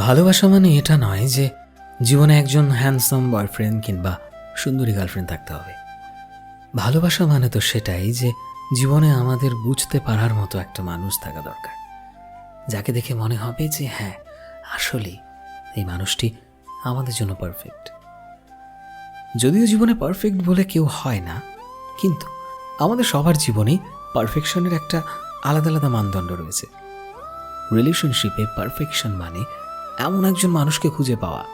ভালোবাসা মানে এটা নয় যে জীবনে একজন হ্যান্ডসাম বয়ফ্রেন্ড কিংবা সুন্দরী গার্লফ্রেন্ড থাকতে হবে। ভালোবাসা মানে তো সেটাই যে জীবনে আমাদের বুঝতে পারার মতো একটা মানুষ থাকা দরকার। যাকে দেখে মনে হবে যে হ্যাঁ আসলেই এই মানুষটি আমাদের জন্য পারফেক্ট যদিও জীবনে পারফেক্ট বলে কেউ হয় না, কিন্তু আমাদের সবার জীবনেই পারফেকশনের একটা আলাদা আলাদা মানদণ্ড রয়েছে। রিলেশনশিপে পারফেকশন মানে এমন একজন মানুষকে খুঁজে পাওয়া,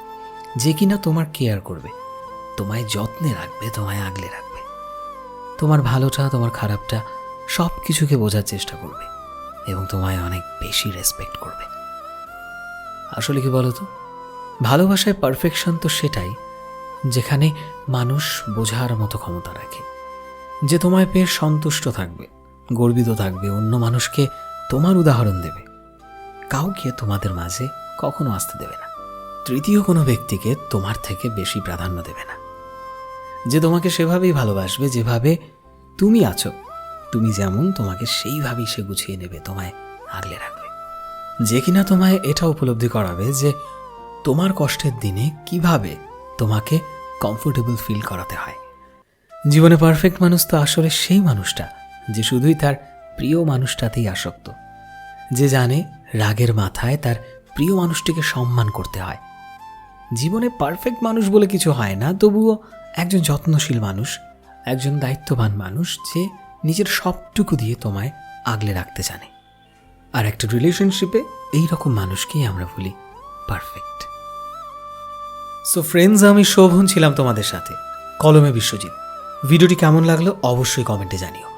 যে কিনা তোমার কেয়ার করবে, তোমায় যত্নে রাখবে, তোমায় আগলে রাখবে। তোমার ভালোটা, তোমার খারাপটা সব কিছুকে বোঝার চেষ্টা করবে এবং তোমায় অনেক বেশি রেসপেক্ট করবে। আসলে কি বলো তো ভালোবাসায় পারফেকশন তো সেটাই, যেখানে মানুষ বোঝার মতো ক্ষমতা রাখে। যে তোমায় পেয়ে সন্তুষ্ট থাকবে, গর্বিত থাকবে, অন্য মানুষকে তোমার উদাহরণ দেবে। কাউকে তোমাদের মাঝে কখনো আসতে দেবে না। তৃতীয় কোনো ব্যক্তিকে তোমার থেকে বেশি প্রাধান্য দেবে না। যে তোমাকে সেভাবেই ভালোবাসবে, যেভাবে তুমি আছো, তুমি যেমন তোমাকে সেইভাবেই সে গুছিয়ে নেবে, তোমায় আগলে রাখবে। যে কিনা তোমায় এটা উপলব্ধি করাবে যে তোমার কষ্টের দিনে কীভাবে তোমাকে কমফোর্টেবল ফিল করাতে হয়। জীবনে পারফেক্ট মানুষ তো আসলে সেই মানুষটা, যে শুধুই তার প্রিয় মানুষটাতেই আসক্ত। যে জানে রাগের মাথায় তার প্রিয় মানুষটিকে সম্মান করতে হয়। জীবনে পারফেক্ট মানুষ বলে কিছু হয় না, তবুও একজন যত্নশীল মানুষ, একজন দায়িত্ববান মানুষ যে নিজের সবটুকু দিয়ে তোমায় আগলে রাখতে জানে। আর একটা রিলেশনশিপে এই রকম মানুষকেই আমরা বলি পারফেক্ট সো ফ্রেন্ডস আমি শোভন ছিলাম তোমাদের সাথে। কলমে বিশ্বজিৎ। ভিডিওটি কেমন লাগল অবশ্যই কমেন্টে জানিও।